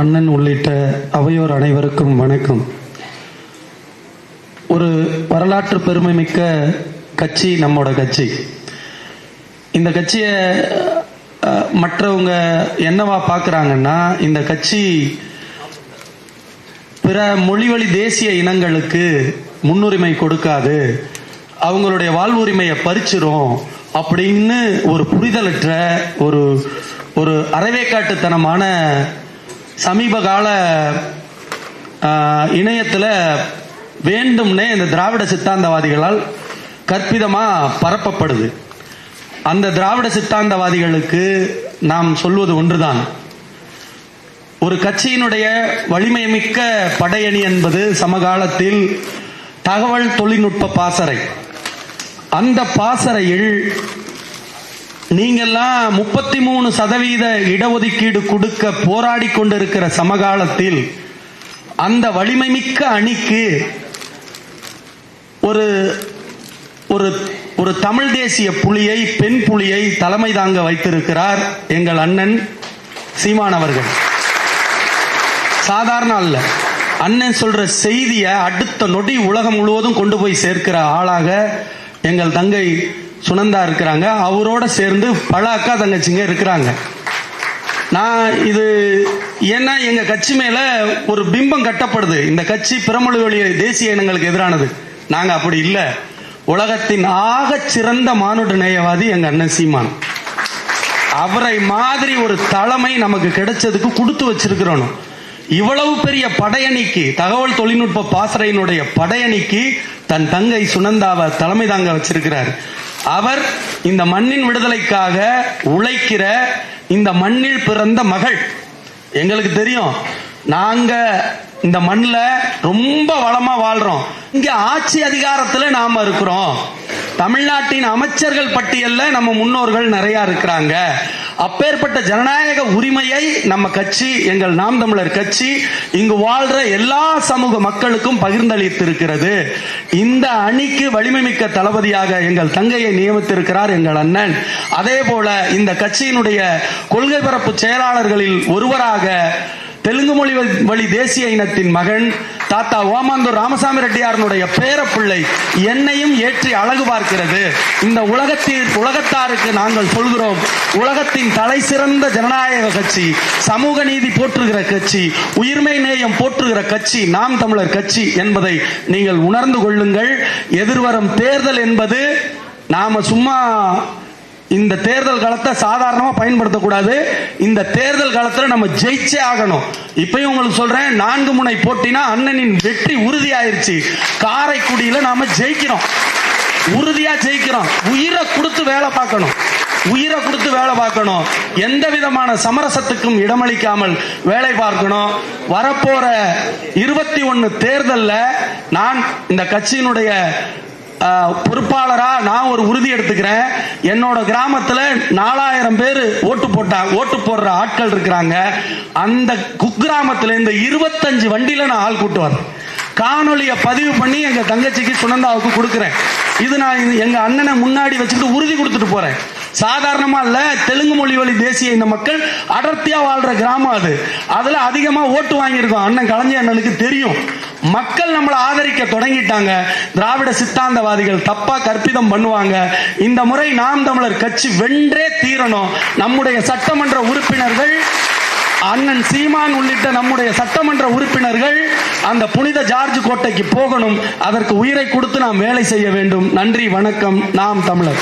அண்ணன் உள்ளிட்ட அவையோர் அனைவருக்கும் வணக்கம். ஒரு வரலாற்று பெருமை மிக்க கட்சி நம்மோட கட்சி. இந்த கட்சியை மற்றவங்க என்னவா பார்க்குறாங்கன்னா இந்த கட்சி பிற மொழிவழி தேசிய இனங்களுக்கு முன்னுரிமை கொடுக்காது அவங்களுடைய வாழ்வுரிமையை பறிச்சிரும் அப்படின்னு ஒரு புரிதலற்ற ஒரு ஒரு அறவேக்காட்டுத்தனமான சமீப கால இணையத்தில் வேண்டும்னே இந்த திராவிட சித்தாந்தவாதிகளால் கற்பிதமாக பரப்பப்படுது. அந்த திராவிட சித்தாந்தவாதிகளுக்கு நாம் சொல்வது ஒன்றுதான். ஒரு கட்சியினுடைய வலிமை மிக்க படையணி என்பது சமகாலத்தில் தகவல் தொழில்நுட்ப பாசறை. அந்த பாசறையில் நீங்கெல்லாம் முப்பத்தி மூணு சதவீத இடஒதுக்கீடு கொடுக்க போராடி கொண்டிருக்கிற சமகாலத்தில் அந்த வலிமை மிக்க அணிக்கு ஒரு ஒரு ஒரு தமிழ் தேசிய புலியை பெண் புலியை தலைமை தாங்க வைத்திருக்கிறார் எங்கள் அண்ணன் சீமான் அவர்கள். சாதாரண அல்ல. அண்ணன் சொல்ற செய்தியை அடுத்த நொடி உலகம் முழுவதும் கொண்டு போய் சேர்க்கிற ஆளாக எங்கள் தங்கை சுனந்தா இருக்கிறாங்க. அவரோட சேர்ந்து பல அக்கா தங்கச்சிங்க இருக்கிறாங்க. நான் இது ஏன்னா எங்க கட்சி மேல ஒரு பிம்பம் கட்டப்படுது. இந்த கட்சி பிறமொழி தேசிய இனங்களுக்கு எதிரானது. நாங்க அப்படி இல்ல. உலகத்தின் ஆகச் சிறந்த மானுட நேயவாதி எங்க அண்ணன் சீமான். அவரை மாதிரி ஒரு தலைமை நமக்கு கிடைச்சதுக்கு கொடுத்து வச்சிருக்கிறோம். இவ்வளவு பெரிய படையணிக்கு தகவல் தொழில்நுட்ப பாசறையினுடைய படையணிக்கு தன் தங்கை சுனந்தாவை தலைமை தாங்க வச்சிருக்கிறார். அவர் இந்த மண்ணின் விடுதலைக்காக உழைக்கிற இந்த மண்ணில் பிறந்த மகள். எங்களுக்கு தெரியும் நாங்க இந்த மண்ணில் ரொம்ப வளமா வாழ்றோம். இங்க ஆட்சி அதிகாரத்துல நாம இருக்கிறோம். தமிழ்நாட்டின் அமைச்சர்கள் பட்டியல்ல நம்ம முன்னோர்கள் நிறைய இருக்கிறாங்க. அப்பேற்பட்ட ஜனநாயக உரிமையை நம்ம கட்சி எங்கள் நாம் தமிழர் கட்சி இங்கு வாழ்ற எல்லா சமூக மக்களுக்கும் பகிர்ந்தளித்திருக்கிறது. இந்த அணிக்கு வலிமை மிக்க தளபதியாக எங்கள் தங்கையை நியமித்திருக்கிறார் எங்கள் அண்ணன். அதே போல இந்த கட்சியினுடைய கொள்கை பரப்பு செயலாளர்களில் ஒருவராக தெலுங்கு மொழி வழி- வழி தேசிய இனத்தின் மகன் தாத்தா ஓமாந்தூர் ராமசாமி ரெட்டியாரனுடைய பேரப்பிள்ளை என்னையும் ஏற்றி அழகு பார்க்கிறது. இந்த உலகத்தில் உலகத்தாருக்கு நாங்கள் சொல்கிறோம் உலகத்தின் தலை சிறந்த ஜனநாயக கட்சி சமூக நீதி போற்றுகிற கட்சி உயிர்மை நேயம் போற்றுகிற கட்சி நாம் தமிழர் கட்சி என்பதை நீங்கள் உணர்ந்து கொள்ளுங்கள். எதிர்வரும் தேர்தல் என்பது நாம சும்மா இந்த தேர்தல் காலத்தை சாதாரணமா பயன்படுத்தக்கூடாது. இந்த தேர்தல் காலத்துல நம்ம ஜெயிச்சே ஆகணும். இப்பயும் உங்களுக்கு சொல்றேன் நான்கு முனை போட்டினா அண்ணனின் வெற்றி உறுதி ஆயிருச்சு காரைக்குடியில நாம ஜெயிக்கிறோம். உறுதியா ஜெயிக்கிறோம். உயிரை கொடுத்து வேலை பார்க்கணும். உயிரை கொடுத்து வேலை பார்க்கணும். எந்த விதமான சமரசத்துக்கும் இடமளிக்காமல் வேலை பார்க்கணும். வரப்போற இருபத்தி ஒன்னு தேர்தல்ல நான் இந்த கட்சியினுடைய பொறுப்பாளராக பொறுப்பாளரா நான் ஒரு உறுதி எடுத்துக்கிறேன். என்னோட கிராமத்துல நாலாயிரம் பேர் ஓட்டு போட்டா ஓட்டு போடுற ஆட்கள் இருக்கிறாங்க. அந்த குக்கிராமத்துல இந்த இருபத்தஞ்சு வண்டியில நான் ஆள் கூட்டு வரேன். காணொலியை பதிவு பண்ணி எங்க தங்கச்சிக்கு சுனந்தாவுக்கு கொடுக்குறேன். இது நான் இது எங்க அண்ணனை முன்னாடி வச்சுட்டு உறுதி கொடுத்துட்டு போறேன். சாதாரணமா இல்ல தெலுங்கு மொழி வழி தேசிய இந்த மக்கள் அடர்த்தியா வாழ்ற கிராமம் அது. அதுல அதிகமா ஓட்டு வாங்கியிருக்கோம். அண்ணன் கலைஞர் அண்ணனுக்கு தெரியும். மக்கள் நம்மளை ஆதரிக்க தொடங்கிட்டாங்க. திராவிட சித்தாந்தவாதிகள் தப்பா கற்பிதம் பண்ணுவாங்க. இந்த முறை நாம் தமிழர் கட்சி வென்றே தீரணும். நம்முடைய சட்டமன்ற உறுப்பினர்கள் அண்ணன் சீமான் உள்ளிட்ட நம்முடைய சட்டமன்ற உறுப்பினர்கள் அந்த புனித ஜார்ஜ் கோட்டைக்கு போகணும். அதற்கு உயிரை கொடுத்து நாம் வேலை செய்ய வேண்டும். நன்றி வணக்கம். நாம் தமிழர்.